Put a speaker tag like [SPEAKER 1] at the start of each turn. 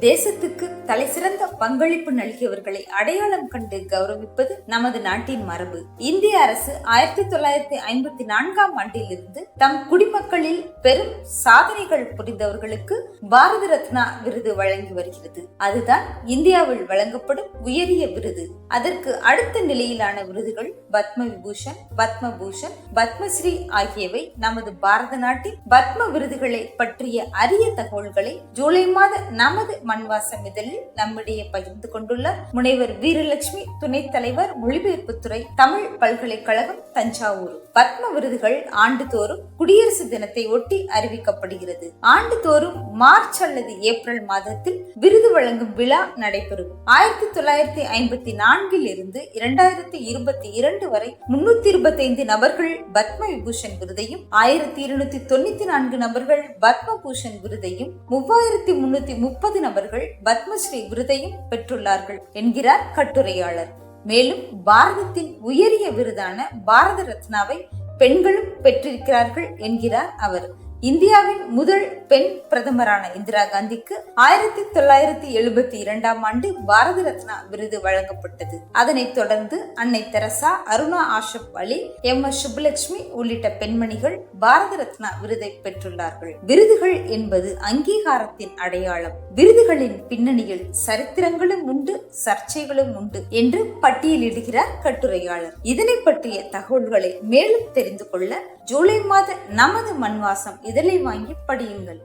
[SPEAKER 1] தேசத்துக்கு தலைசிறந்த பங்களிப்பு நல்கியவர்களை அடையாளம் கண்டு கௌரவிப்பது நமது நாட்டின் மரபு. இந்திய அரசு ஆயிரத்தி தொள்ளாயிரத்தி ஐம்பத்தி நான்காம் ஆண்டிலிருந்து தம் குடிமக்களில் பெரும் சாதனைகள் புரிந்தவர்களுக்கு பாரத ரத்னா விருது வழங்கி வருகிறது. அதுதான் இந்தியாவில் வழங்கப்படும் உயரிய விருது. அதற்கு அடுத்த நிலையிலான விருதுகள் பத்ம விபூஷன் பத்ம பூஷன் பத்மஸ்ரீ ஆகியவை நமது பாரத நாட்டின் பத்ம விருதுகளை பற்றிய அரிய தகவல்களை ஜூலை மாத நமது மண்வாசம் இதழில் நம்முடைய பகிர்ந்து கொண்டுள்ளார் முனைவர் வீரலட்சுமி துணைத் தலைவர் மொழிபெயர்ப்புத்துறை தமிழ் பல்கலைக்கழகம் தஞ்சாவூர். பத்ம விருதுகள் ஆண்டுதோறும் குடியரசு தினத்தை ஒட்டி அறிவிக்கப்படுகிறது. ஆண்டுதோறும் மார்ச் அல்லது ஏப்ரல் மாதத்தில் விருது வழங்கும் விழா நடைபெறும். ஆயிரத்தி தொள்ளாயிரத்தி ஐம்பத்தி நான்கில் இருந்து இரண்டாயிரத்தி இருபத்தி இரண்டு வரை முன்னூத்தி இருபத்தி ஐந்து நபர்கள் பத்ம விபூஷன் விருதையும் ஆயிரத்தி இருநூத்தி தொண்ணூத்தி நான்கு நபர்கள் பத்ம பூஷன் விருதையும் மூவாயிரத்தி முன்னூத்தி முப்பது நபர்கள் பத்ம பத்மஸ்ரீ விருதையும் பெற்றுள்ளார்கள் என்கிறார் கட்டுரையாளர். மேலும் பாரதத்தின் உயரிய விருதான பாரத ரத்னாவை பெண்களும் பெற்றிருக்கிறார்கள் என்கிறார் அவர். இந்தியாவின் முதல் பெண் பிரதமரான இந்திரா காந்திக்கு ஆயிரத்தி தொள்ளாயிரத்தி எழுபத்தி இரண்டாம் ஆண்டு பாரத ரத்னா விருது வழங்கப்பட்டது. அதனைத் தொடர்ந்து அன்னை Teresa Aruna Asaf Ali M S Subbulakshmi உள்ளிட்ட பெண்மணிகள் பாரத ரத்னா விருதை பெற்றுள்ளார்கள். விருதுகள் என்பது அங்கீகாரத்தின் அடையாளம். விருதுகளின் பின்னணியில் சரித்திரங்களும் உண்டு சர்ச்சைகளும் உண்டு என்று பட்டியலிடுகிறார் கட்டுரையாளர். இதனை பற்றிய தகவல்களை மேலும் தெரிந்து கொள்ள ஜூலை மாத நமது மண்வாசம் இதழை வாங்கி படியுங்கள்.